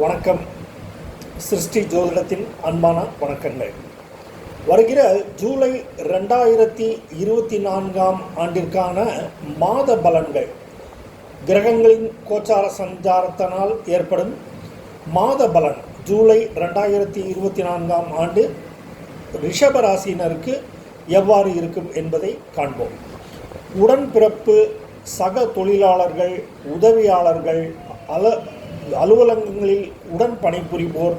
வணக்கம். சிருஷ்டி ஜோதிடத்தின் அன்பான வணக்கங்கள். வருகிற ஜூலை ரெண்டாயிரத்தி இருபத்தி நான்காம் ஆண்டிற்கான மாத பலன்கள். கிரகங்களின் கோச்சார சஞ்சாரத்தினால் ஏற்படும் மாத பலன் ஜூலை ரெண்டாயிரத்தி இருபத்தி நான்காம் ஆண்டு ரிஷபராசினருக்கு எவ்வாறு இருக்கும் என்பதை காண்போம். உடன்பிறப்பு சக தொழிலாளர்கள் உதவியாளர்கள் அல அலுவலகங்களில் உடன் பணிபுரிவோர்.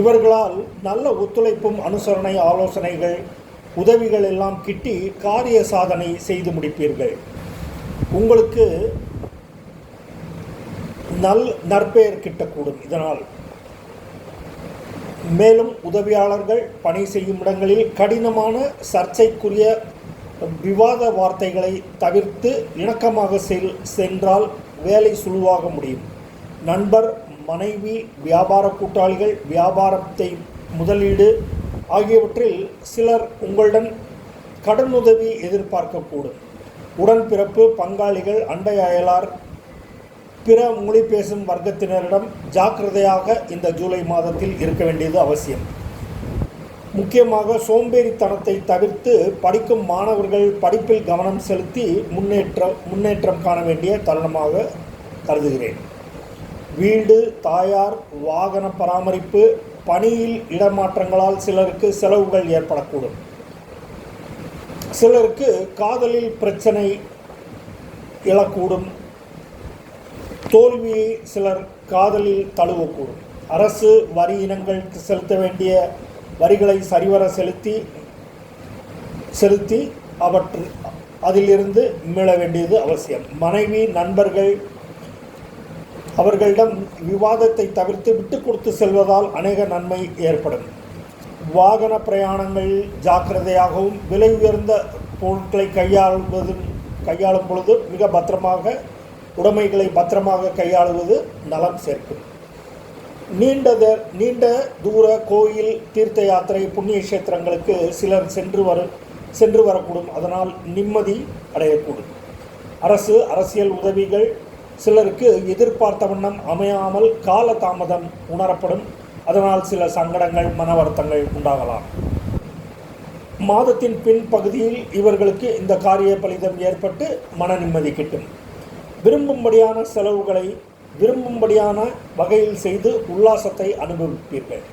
இவர்களால் நல்ல ஒத்துழைப்பும் அனுசரணை ஆலோசனைகள் உதவிகள் எல்லாம் கிட்டி காரிய சாதனை செய்து முடிப்பீர்கள். உங்களுக்கு நல் நற்பெயர் கிட்டக்கூடும் இதனால். மேலும் உதவியாளர்கள் பணி செய்யும் இடங்களில் கடினமான சர்ச்சைக்குரிய விவாத வார்த்தைகளை தவிர்த்து இணக்கமாக செல் சென்றால் வேலை சுழுவாக முடியும். நண்பர் மனைவி வியாபார கூட்டாளிகள் வியாபாரத்தை முதலீடு ஆகியவற்றில் சிலர் உங்களுடன் கடனுதவி எதிர்பார்க்கக்கூடும். உடன்பிறப்பு பங்காளிகள் அண்டை அயலார் பிற மொழி பேசும் வர்க்கத்தினரிடம் ஜாக்கிரதையாக இந்த ஜூலை மாதத்தில் இருக்க வேண்டியது அவசியம். முக்கியமாக சோம்பேறித்தனத்தை தவிர்த்து படிக்கும் மாணவர்கள் படிப்பில் கவனம் செலுத்தி முன்னேற்ற முன்னேற்றம் காண வேண்டிய தருணமாக கருதுகிறேன். வீடு தாயார் வாகன பராமரிப்பு பணியில் இடமாற்றங்களால் சிலருக்கு செலவுகள் ஏற்படக்கூடும். சிலருக்கு காதலில் பிரச்சனை எழக்கூடும் தோல்வியை சிலர் காதலில் தழுவக்கூடும். அரசு வரி இனங்களுக்கு செலுத்த வேண்டிய வரிகளை சரிவர செலுத்தி செலுத்தி அவற்று அதிலிருந்து மீள வேண்டியது அவசியம். மனைவி நண்பர்கள் அவர்களிடம் விவாதத்தை தவிர்த்து விட்டு கொடுத்து செல்வதால் அநேக நன்மை ஏற்படும். வாகன பிரயாணங்கள் ஜாக்கிரதையாகவும் விலை உயர்ந்த பொருட்களை கையாள்வது கையாளும் பொழுது மிக பத்திரமாக உடைமைகளை பத்திரமாக கையாளுவது நலம் சேர்க்கும். நீண்ட த- நீண்ட தூர கோயில் தீர்த்த யாத்திரை புண்ணிய கஷேத்திரங்களுக்கு சிலர் சென்று வர சென்று வரக்கூடும். அதனால் நிம்மதி அடையக்கூடும். அரசு அரசியல் உதவிகள் சிலருக்கு எதிர்பார்த்த வண்ணம் அமையாமல் கால தாமதம் உணரப்படும். அதனால் சில சங்கடங்கள் மன வருத்தங்கள் உண்டாகலாம். மாதத்தின் பின் பகுதியில் இவர்களுக்கு இந்த காரிய பலிதம் ஏற்பட்டு மன நிம்மதி கிட்டும். விரும்பும்படியான செலவுகளை விரும்பும்படியான வகையில் செய்து உல்லாசத்தை அனுபவிப்பீர்கள்.